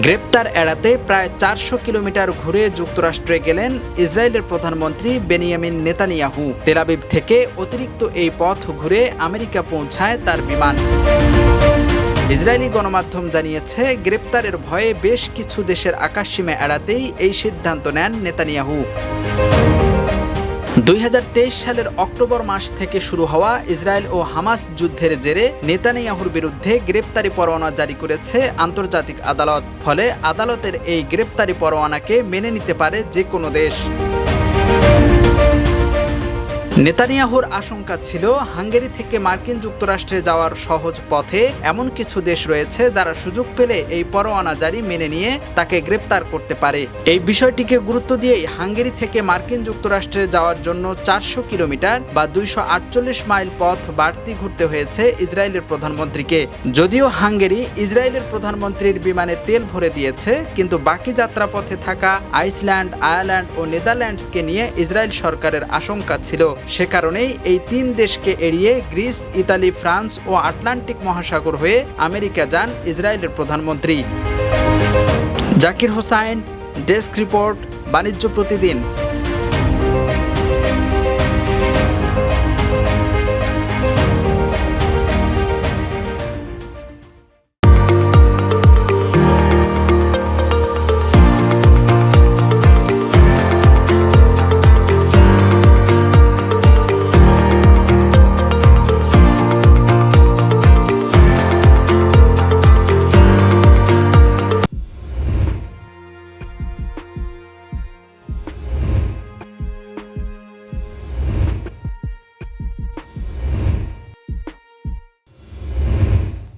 গ্রেপ্তার এড়াতে প্রায় চারশো কিলোমিটার ঘুরে যুক্তরাষ্ট্রে গেলেন ইসরায়েলের প্রধানমন্ত্রী বেনিয়ামিন নেতানিয়াহু। তেলাবিব থেকে অতিরিক্ত এই পথ ঘুরে আমেরিকা পৌঁছায় তার বিমান। ইসরায়েলি গণমাধ্যম জানিয়েছে, গ্রেপ্তারের ভয়ে বেশ কিছু দেশের আকাশসীমা এড়াতেই এই সিদ্ধান্ত নেন নেতানিয়াহু। দুই হাজার তেইশ সালের অক্টোবর মাস থেকে শুরু হওয়া ইসরায়েল ও হামাস যুদ্ধের জেরে নেতানিয়াহুর বিরুদ্ধে গ্রেপ্তারি পরোয়ানা জারি করেছে আন্তর্জাতিক আদালত, ফলে আদালতের এই গ্রেপ্তারি পরোয়ানাকে মেনে নিতে পারে যে কোনো দেশ। নেতানিয়াহুর আশঙ্কা ছিল হাঙ্গেরি থেকে মার্কিন যুক্তরাষ্ট্রে যাওয়ার সহজ পথে এমন কিছু দেশ রয়েছে যারা সুযোগ পেলে এই পরোয়ানা জারি মেনে নিয়ে তাকে গ্রেপ্তার করতে পারে। এই বিষয়টিকে গুরুত্ব দিয়েই হাঙ্গেরি থেকে মার্কিন যুক্তরাষ্ট্রে যাওয়ার জন্য চারশো কিলোমিটার বা দুইশো আটচল্লিশ মাইল পথ বাড়তি ঘুরতে হয়েছে ইসরায়েলের প্রধানমন্ত্রীকে। যদিও হাঙ্গেরি ইসরায়েলের প্রধানমন্ত্রীর বিমানে তেল ভরে দিয়েছে, কিন্তু বাকি যাত্রাপথে থাকা আইসল্যান্ড, আয়ারল্যান্ড ও নেদারল্যান্ডসকে নিয়ে ইসরায়েল সরকারের আশঙ্কা ছিল। সে কারণেই এই তিন দেশকে এড়িয়ে গ্রিস, ইতালি, ফ্রান্স ও আটলান্টিক মহাসাগর হয়ে আমেরিকা যান ইসরায়েলের প্রধানমন্ত্রী। জাকির হোসাইন, ডেস্ক রিপোর্ট, বাণিজ্য প্রতিদিন।